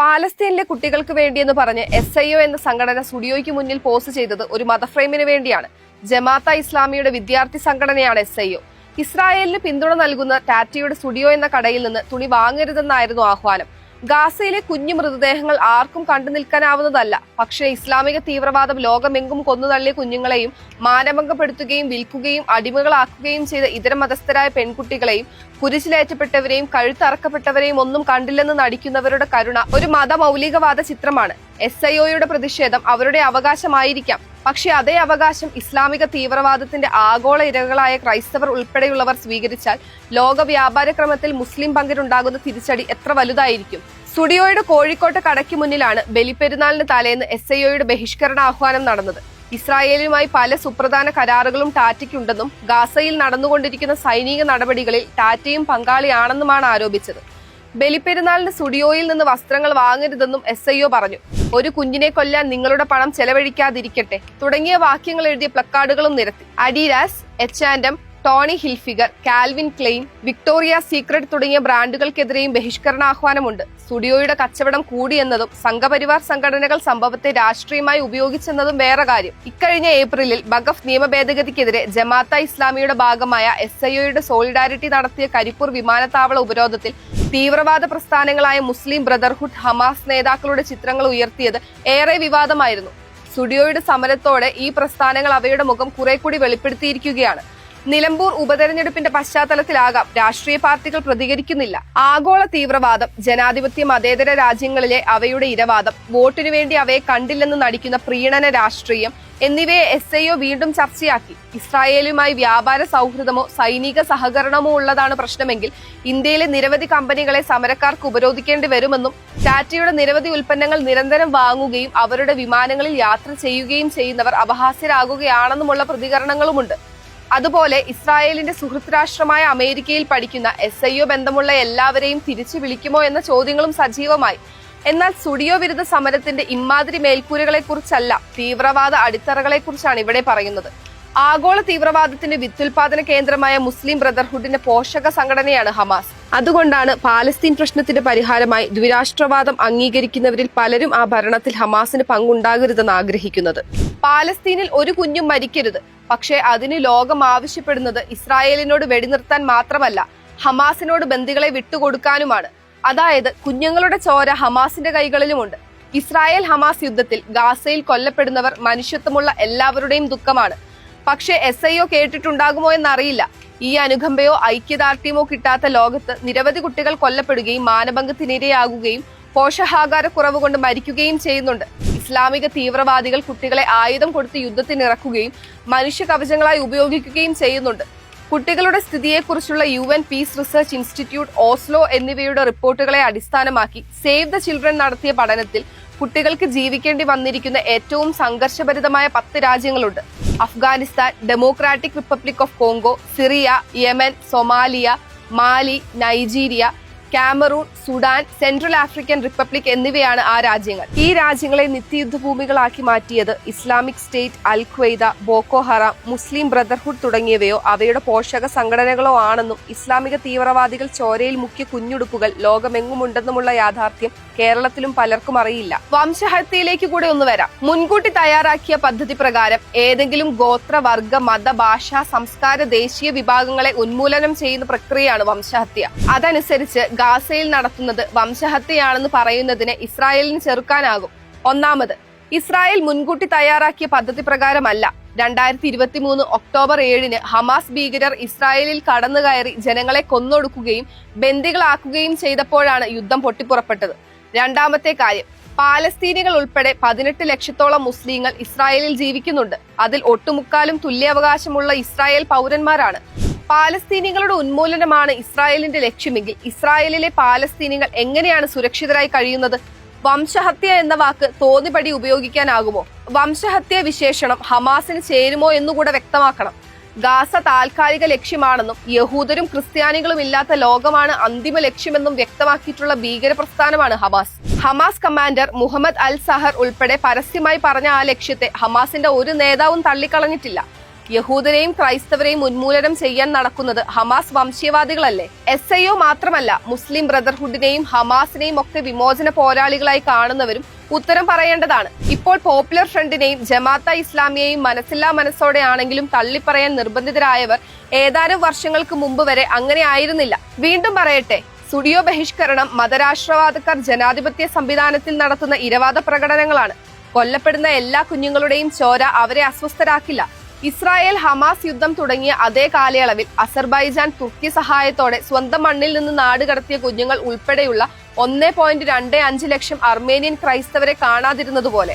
പാലസ്തീനിലെ കുട്ടികൾക്ക് വേണ്ടിയെന്ന് പറഞ്ഞ് S I O എന്ന സംഘടന സ്റ്റുഡിയോയ്ക്ക് മുന്നിൽ പോസ്റ്റ് ചെയ്തത് ഒരു മതഫ്രെയിമിന് വേണ്ടിയാണ്. ജമാഅത്ത ഇസ്ലാമിയുടെ വിദ്യാർത്ഥി സംഘടനയാണ് എസ് ഐ ഒ. ഇസ്രായേലിന് പിന്തുണ നൽകുന്ന ടാറ്റയുടെ സ്റ്റുഡിയോ എന്ന കടയിൽ നിന്ന് തുണി വാങ്ങരുതെന്നായിരുന്നു ആഹ്വാനം. ഗാസയിലെ കുഞ്ഞു മൃതദേഹങ്ങൾ ആർക്കും കണ്ടു നിൽക്കാനാവുന്നതല്ല. പക്ഷേ ഇസ്ലാമിക തീവ്രവാദം ലോകമെങ്കും കൊന്നുതള്ളിയ കുഞ്ഞുങ്ങളെയും മാനഭംഗപ്പെടുത്തുകയും വിൽക്കുകയും അടിമകളാക്കുകയും ചെയ്ത ഇതര മതസ്ഥരായ പെൺകുട്ടികളെയും കുരിശിലേറ്റപ്പെട്ടവരെയും കഴുത്തറക്കപ്പെട്ടവരെയും ഒന്നും കണ്ടില്ലെന്ന് നടിക്കുന്നവരുടെ കരുണ ഒരു മതമൗലികവാദ ചിത്രമാണ്. എസ് ഐ ഒയുടെ പ്രതിഷേധം അവരുടെ അവകാശമായിരിക്കാം. പക്ഷേ അതേ അവകാശം ഇസ്ലാമിക തീവ്രവാദത്തിന്റെ ആഗോള ഇരകളായ ക്രൈസ്തവർ ഉൾപ്പെടെയുള്ളവർ സ്വീകരിച്ചാൽ ലോക വ്യാപാര ക്രമത്തിൽ മുസ്ലിം പങ്കിനുണ്ടാകുന്ന തിരിച്ചടി എത്ര വലുതായിരിക്കും? സ്റ്റുഡിയോയുടെ കോഴിക്കോട്ട് കടയ്ക്ക് മുന്നിലാണ് ബലിപ്പെരുന്നാളിന് തലേന്ന് എസ് ഐ ഒയുടെ ബഹിഷ്കരണ ആഹ്വാനം നടന്നത്. ഇസ്രായേലുമായി പല സുപ്രധാന കരാറുകളും ടാറ്റയ്ക്കുണ്ടെന്നും ഗാസയിൽ നടന്നുകൊണ്ടിരിക്കുന്ന സൈനിക നടപടികളിൽ ടാറ്റയും പങ്കാളിയാണെന്നുമാണ് ആരോപിച്ചത്. ബലിപ്പെരുന്നാളിന് സ്റ്റുഡിയോയിൽ നിന്ന് വസ്ത്രങ്ങൾ വാങ്ങരുതെന്നും എസ് പറഞ്ഞു. ഒരു കുഞ്ഞിനെ കൊല്ലാൻ നിങ്ങളുടെ പണം ചെലവഴിക്കാതിരിക്കട്ടെ. തുടങ്ങിയ വാക്യങ്ങൾ എഴുതിയ പ്ലക്കാർഡുകളും നിരത്തി. Adidas H and M Tommy Hilfiger Calvin Klein Victoria Secret തുടങ്ങിയ ബ്രാൻഡുകൾക്കെതിരെയും ബഹിഷ്കരണാഹ്വാനമുണ്ട് സ്റ്റുഡിയോയുടെ കച്ചവടം കൂടിയെന്നതും സംഘപരിവാർ സംഘടനകൾ സംഭവത്തെ രാഷ്ട്രീയമായി ഉപയോഗിച്ചെന്നതും വേറെ കാര്യം. ഇക്കഴിഞ്ഞ ഏപ്രിലിൽ ബഗഫ് നിയമ ഭേദഗതിക്കെതിരെ ജമാഅത്ത ഇസ്ലാമിയുടെ ഭാഗമായ എസ് ഐ ഒയുടെ സോളിഡാരിറ്റി നടത്തിയ കരിപ്പൂർ വിമാനത്താവള ഉപരോധത്തിൽ തീവ്രവാദ പ്രസ്ഥാനങ്ങളായ മുസ്ലിം ബ്രദർഹുഡ് ഹമാസ് നേതാക്കളുടെ ചിത്രങ്ങൾ ഉയർത്തിയത് ഏറെ വിവാദമായിരുന്നു. സ്റ്റുഡിയോയുടെ സമരത്തോടെ ഈ പ്രസ്ഥാനങ്ങൾ അവയുടെ മുഖം കുറെ കൂടി വെളിപ്പെടുത്തിയിരിക്കുകയാണ്. നിലമ്പൂർ ഉപതെരഞ്ഞെടുപ്പിന്റെ പശ്ചാത്തലത്തിലാകാം. രാഷ്ട്രീയ പാർട്ടികൾ പ്രതികരിക്കുന്നില്ല. ആഗോള തീവ്രവാദം ജനാധിപത്യ മതേതര രാജ്യങ്ങളിലെ അവയുടെ ഇരവാദം വോട്ടിനു വേണ്ടി അവയെ കണ്ടില്ലെന്ന് നടിക്കുന്ന പ്രീണന രാഷ്ട്രീയം എന്നിവയെ എസ് ഐ വീണ്ടും ചർച്ചയാക്കി. ഇസ്രായേലുമായി വ്യാപാര സൗഹൃദമോ സൈനിക സഹകരണമോ ഉള്ളതാണ് പ്രശ്നമെങ്കിൽ ഇന്ത്യയിലെ നിരവധി കമ്പനികളെ സമരക്കാർക്ക് ഉപരോധിക്കേണ്ടി വരുമെന്നും ടാറ്റയുടെ നിരവധി ഉൽപ്പന്നങ്ങൾ നിരന്തരം വാങ്ങുകയും അവരുടെ വിമാനങ്ങളിൽ യാത്ര ചെയ്യുകയും ചെയ്യുന്നവർ അപഹാസ്യരാകുകയാണെന്നുമുള്ള പ്രതികരണങ്ങളുമുണ്ട്. അതുപോലെ ഇസ്രായേലിന്റെ സുഹൃത്ത് രാഷ്ട്രമായ അമേരിക്കയിൽ പഠിക്കുന്ന എസ് ഐ ഒ ബന്ധമുള്ള എല്ലാവരെയും തിരിച്ചു വിളിക്കുമോ എന്ന ചോദ്യങ്ങളും സജീവമായി. എന്നാൽ സുഡിയോ വിരുദ്ധ സമരത്തിന്റെ ഇമ്മാതിരി മേൽക്കൂരകളെ കുറിച്ചല്ല തീവ്രവാദ അടിത്തറകളെ കുറിച്ചാണ് ഇവിടെ പറയുന്നത്. ആഗോള തീവ്രവാദത്തിന്റെ വിത്തുൽപാദന കേന്ദ്രമായ മുസ്ലിം ബ്രദർഹുഡിന്റെ പോഷക സംഘടനയാണ് ഹമാസ്. അതുകൊണ്ടാണ് പാലസ്തീൻ പ്രശ്നത്തിന്റെ പരിഹാരമായി ദ്വിരാഷ്ട്രവാദം അംഗീകരിക്കുന്നവരിൽ പലരും ആ ഭരണത്തിൽ ഹമാസിന് പങ്കുണ്ടാകരുതെന്ന് ആഗ്രഹിക്കുന്നത്. പാലസ്തീനിൽ ഒരു കുഞ്ഞും മരിക്കരുത്. പക്ഷേ അതിന് ലോകം ആവശ്യപ്പെടുന്നത് ഇസ്രായേലിനോട് വെടിനിർത്താൻ മാത്രമല്ല ഹമാസിനോട് ബന്ദികളെ വിട്ടുകൊടുക്കാനുമാണ്. അതായത് കുഞ്ഞുങ്ങളുടെ ചോര ഹമാസിന്റെ കൈകളിലുമുണ്ട്. ഇസ്രായേൽ ഹമാസ് യുദ്ധത്തിൽ ഗാസയിൽ കൊല്ലപ്പെടുന്നവർ മനുഷ്യത്വമുള്ള എല്ലാവരുടെയും ദുഃഖമാണ്. പക്ഷേ എസ് ഐ ഒ കേട്ടിട്ടുണ്ടാകുമോ എന്നറിയില്ല. ഈ അനുകമ്പയോ ഐക്യദാർഢ്യമോ കിട്ടാത്ത ലോകത്ത് നിരവധി കുട്ടികൾ കൊല്ലപ്പെടുകയും മാനഭംഗത്തിനിരയാകുകയും പോഷകാഹാരക്കുറവ് കൊണ്ട് മരിക്കുകയും ചെയ്യുന്നുണ്ട്. ഇസ്ലാമിക തീവ്രവാദികൾ കുട്ടികളെ ആയുധം കൊടുത്ത് യുദ്ധത്തിനിറക്കുകയും മനുഷ്യ കവചങ്ങളായി ഉപയോഗിക്കുകയും ചെയ്യുന്നുണ്ട്. കുട്ടികളുടെ സ്ഥിതിയെക്കുറിച്ചുള്ള U N peace research institute Oslo എന്നിവയുടെ റിപ്പോർട്ടുകളെ അടിസ്ഥാനമാക്കി സേവ് ദ ചിൽഡ്രൻ നടത്തിയ പഠനത്തിൽ കുട്ടികൾക്ക് ജീവിക്കേണ്ടി വന്നിരിക്കുന്ന ഏറ്റവും സംഘർഷഭരിതമായ പത്ത് രാജ്യങ്ങളുണ്ട്. Afghanistan Democratic Republic of Congo Syria Yemen Somalia Mali Nigeria Cameroon Sudan Central African Republic എന്നിവയാണ് ആ രാജ്യങ്ങൾ. ഈ രാജ്യങ്ങളെ നിത്യയുദ്ധ ഭൂമികളാക്കി മാറ്റിയത് Islamic State Al Qaeda Boko Muslim Brotherhood തുടങ്ങിയവയോ അവയുടെ പോഷക സംഘടനകളോ ആണെന്നും ഇസ്ലാമിക തീവ്രവാദികൾ ചോരയിൽ മുഖ്യ കുഞ്ഞുടുപ്പുകൾ ലോകമെങ്ങുമുണ്ടെന്നുമുള്ള യാഥാർത്ഥ്യം കേരളത്തിലും പലർക്കും അറിയില്ല. വംശഹത്യയിലേക്ക് കൂടെ ഒന്ന് വരാം. മുൻകൂട്ടി തയ്യാറാക്കിയ പദ്ധതി പ്രകാരം ഏതെങ്കിലും ഗോത്ര വർഗ മത ഭാഷ സംസ്കാര ദേശീയ വിഭാഗങ്ങളെ ഉന്മൂലനം ചെയ്യുന്ന പ്രക്രിയയാണ് വംശഹത്യ. അതനുസരിച്ച് ഗാസയിൽ നടത്തുന്നത് വംശഹത്യയാണെന്ന് പറയുന്നതിനെ ഇസ്രായേലിന് ചെറുക്കാനാകും. ഒന്നാമത് ഇസ്രായേൽ മുൻകൂട്ടി തയ്യാറാക്കിയ പദ്ധതി പ്രകാരമല്ല. രണ്ടായിരത്തി ഇരുപത്തി മൂന്ന് ഒക്ടോബർ ഏഴിന് ഹമാസ് ഭീകരർ ഇസ്രായേലിൽ കടന്നു കയറി ജനങ്ങളെ കൊന്നൊടുക്കുകയും ബന്ദികളാക്കുകയും ചെയ്തപ്പോഴാണ് യുദ്ധം പൊട്ടിപ്പുറപ്പെട്ടത്. രണ്ടാമത്തെ കാര്യം പാലസ്തീനികൾ ഉൾപ്പെടെ പതിനെട്ട് ലക്ഷത്തോളം മുസ്ലിങ്ങൾ ഇസ്രായേലിൽ ജീവിക്കുന്നുണ്ട്. അതിൽ ഒട്ടുമുക്കാലും തുല്യാവകാശമുള്ള ഇസ്രായേൽ പൗരന്മാരാണ്. പാലസ്തീനികളുടെ ഉന്മൂലനമാണ് ഇസ്രായേലിന്റെ ലക്ഷ്യമെങ്കിൽ ഇസ്രായേലിലെ പാലസ്തീനികൾ എങ്ങനെയാണ് സുരക്ഷിതരായി കഴിയുന്നത്? വംശഹത്യ എന്ന വാക്ക് തോന്നിപടി ഉപയോഗിക്കാനാകുമോ? വംശഹത്യ വിശേഷണം ഹമാസിന് ചേരുമോ എന്നുകൂടെ വ്യക്തമാക്കണം. ഗാസ താൽക്കാലിക ലക്ഷ്യമാണെന്നും യഹൂദരും ക്രിസ്ത്യാനികളും ഇല്ലാത്ത ലോകമാണ് അന്തിമ ലക്ഷ്യമെന്നും വ്യക്തമാക്കിയിട്ടുള്ള ഭീകര പ്രസ്ഥാനമാണ് Hamas. Hamas commander Muhammad al Zahar ഉൾപ്പെടെ പരസ്യമായി പറഞ്ഞ ആ ലക്ഷ്യത്തെ ഹമാസിന്റെ ഒരു നേതാവും തള്ളിക്കളഞ്ഞിട്ടില്ല. യഹൂദരെയും ക്രൈസ്തവരെയും ഉന്മൂലനം ചെയ്യാൻ നടക്കുന്നത് ഹമാസ് വംശീയവാദികളല്ലേ? എസ് ഐ ഒ മാത്രമല്ല മുസ്ലിം ബ്രദർഹുഡിനെയും ഹമാസിനെയും ഒക്കെ വിമോചന പോരാളികളായി കാണുന്നവരും ഉത്തരം പറയേണ്ടതാണ്. ഇപ്പോൾ പോപ്പുലർ ഫ്രണ്ടിനെയും ജമാഅത്ത ഇസ്ലാമിയെയും മനസ്സില്ലാ മനസ്സോടെയാണെങ്കിലും തള്ളിപ്പറയാൻ നിർബന്ധിതരായവർ ഏതാനും വർഷങ്ങൾക്ക് മുമ്പ് വരെ അങ്ങനെ ആയിരുന്നില്ല. വീണ്ടും പറയട്ടെ സ്റ്റുഡിയോ ബഹിഷ്കരണം മതരാഷ്ട്രവാദക്കാർ ജനാധിപത്യ സംവിധാനത്തിൽ നടത്തുന്ന ഇരവാദ പ്രകടനങ്ങളാണ്. കൊല്ലപ്പെടുന്ന എല്ലാ കുഞ്ഞുങ്ങളുടെയും ചോര അവരെ അസ്വസ്ഥരാക്കില്ല. ഇസ്രായേൽ ഹമാസ് യുദ്ധം തുടങ്ങിയ അതേ കാലയളവിൽ അസർബൈജാൻ തുർക്കി സഹായത്തോടെ സ്വന്തം മണ്ണിൽ നിന്ന് നാട് കടത്തിയ കുഞ്ഞുങ്ങൾ ഉൾപ്പെടെയുള്ള ഒന്നേ ലക്ഷം അർമേനിയൻ ക്രൈസ്തവരെ കാണാതിരുന്നതുപോലെ